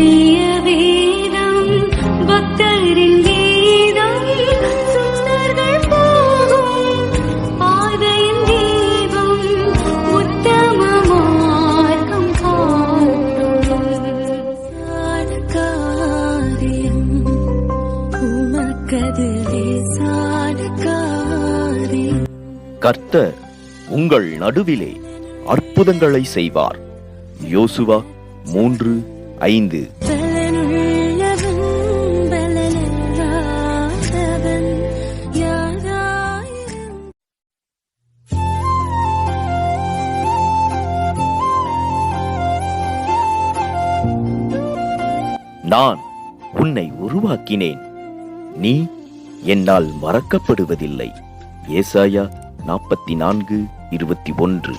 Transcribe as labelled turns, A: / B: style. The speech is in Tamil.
A: நித்திய வேதம் பக்தரின் வேதம் சுந்தர்கள் போகும் பாதையின் தீபம் உத்தம மார்க்கம் கர்த்தர் உங்கள் நடுவிலே அற்புதங்களை செய்வார். யோசுவா மூன்று ஐந்து. நான் உன்னை உருவாக்கினேன். நீ என்னால் மறக்கப்படுவதில்லை. ஏசாயா நாற்பத்தி நான்கு இருபத்தி ஒன்று.